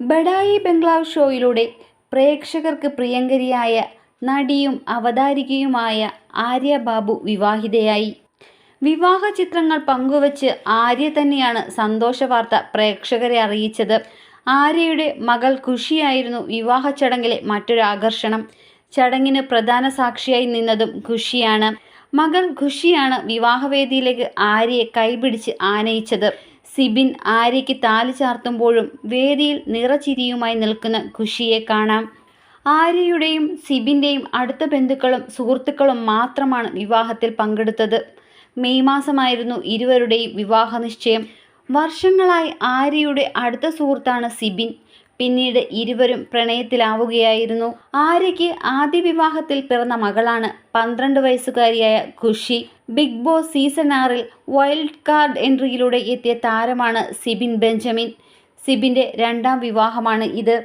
ബഡായി ബംഗ്ലാവ് ഷോയിലൂടെ പ്രേക്ഷകർക്ക് പ്രിയങ്കരിയായ നടിയും അവതാരികയുമായ ആര്യ ബാബു വിവാഹിതയായി. വിവാഹ ചിത്രങ്ങൾ പങ്കുവച്ച് ആര്യ തന്നെയാണ് സന്തോഷ വാർത്ത പ്രേക്ഷകരെ അറിയിച്ചത്. ആര്യയുടെ മകൾ ഖുഷിയായിരുന്നു വിവാഹ ചടങ്ങിലെ മറ്റൊരു ആകർഷണം ചടങ്ങിന് പ്രധാന സാക്ഷിയായി നിന്നതും ഖുഷിയാണ്. മകൾ ഖുഷിയാണ് വിവാഹവേദിയിലേക്ക് ആര്യയെ കൈപിടിച്ച് ആനയിച്ചത്. സിബിൻ ആര്യയ്ക്ക് താലി ചാർത്തുമ്പോഴും വേദിയിൽ നിറചിരിയുമായി നിൽക്കുന്ന ഖുഷിയെ കാണാം. ആര്യയുടെയും സിബിന്റെയും അടുത്ത ബന്ധുക്കളും സുഹൃത്തുക്കളും മാത്രമാണ് വിവാഹത്തിൽ പങ്കെടുത്തത്. മെയ് മാസമായിരുന്നു ഇരുവരുടെയും വിവാഹ നിശ്ചയം വർഷങ്ങളായി ആര്യയുടെ അടുത്ത സുഹൃത്താണ് സിബിൻ. പിന്നീട് ഇരുവരും പ്രണയത്തിലാവുകയായിരുന്നു. ആര്യയ്ക്ക് ആദ്യ വിവാഹത്തിൽ പിറന്ന മകളാണ് പന്ത്രണ്ട് വയസ്സുകാരിയായ ഖുഷി. ബിഗ് ബോസ് സീസൺ ആറിൽ വൈൽഡ് കാർഡ് എൻട്രിയിലൂടെ എത്തിയ താരമാണ് സിബിൻ ബെഞ്ചമിൻ. സിബിന്റെ രണ്ടാം വിവാഹമാണ് ഇത്.